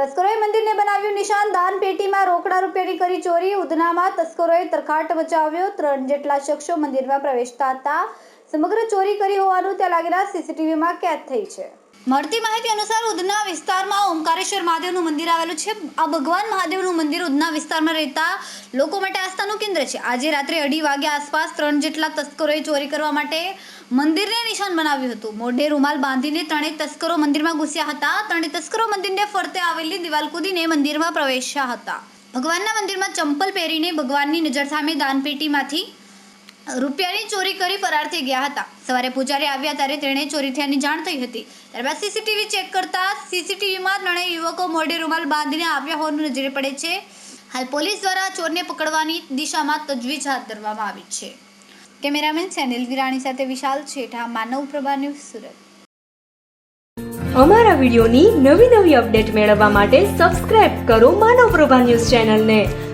તસ્કરોએ મંદિરને બનાવ્યું નિશાન. દાન પેટીમાં રોકડા રૂપિયાની કરી ચોરી. ઉધનામાં તસ્કરોએ તરખાટ મચાવ્યો. ત્રણ જેટલા શખ્સો મંદિરમાં પ્રવેશતા હતા. સમગ્ર ચોરી કરી હોવાનું ત્યાં લાગેલા સીસીટીવીમાં કેદ થઈ છે. મળતી માહિતી અનુસાર ઉધના વિસ્તારમાં ઓમકારેશ્વર મહાદેવનું મંદિર આવેલું છે. આ ભગવાન મહાદેવનું મંદિર ઉધના વિસ્તારમાં રહેતા લોકો માટે આસ્થાનું કેન્દ્ર છે. આજે રાત્રે અઢી વાગ્યા આસપાસ ત્રણ જેટલા તસ્કરોએ ચોરી કરવા માટે મંદિરને નિશાન બનાવ્યું હતું. મોઢે રૂમાલ બાંધીને ત્રણેય તસ્કરો મંદિરમાં ઘૂસ્યા હતા. ત્રણેય તસ્કરો મંદિરને ફરતે આવેલી દિવાલ કૂદીને મંદિરમાં પ્રવેશ્યા હતા. ભગવાનના મંદિરમાં ચંપલ પહેરીને ભગવાનની નજર સામે દાનપેટીમાંથી રૂપિયાની ચોરી કરી ફરાર થઈ ગયા હતા. સવારે પૂજારી આવ્યા ત્યારે તેણે ચોરી થયાની જાણ થઈ હતી. ત્યારબાદ સીસીટીવી ચેક કરતા સીસીટીવીમાં ત્રણેય યુવકો મોઢે રૂમાલ બાંધીને આવ્યા હોવાનું નજરે પડે છે. હાલ પોલીસ દ્વારા ચોરને પકડવાની દિશામાં તજવીજ હાથ ધરવામાં આવી છે. કેમેરામેન સેનિલ વિરાણી સાથે વિશાલ છેઠા, માનવ પ્રભા ન્યૂઝ સુરત. અમારા વિડિયોની નવી નવી અપડેટ મેળવવા માટે સબસ્ક્રાઇબ કરો માનવ પ્રભા ન્યૂઝ ચેનલને.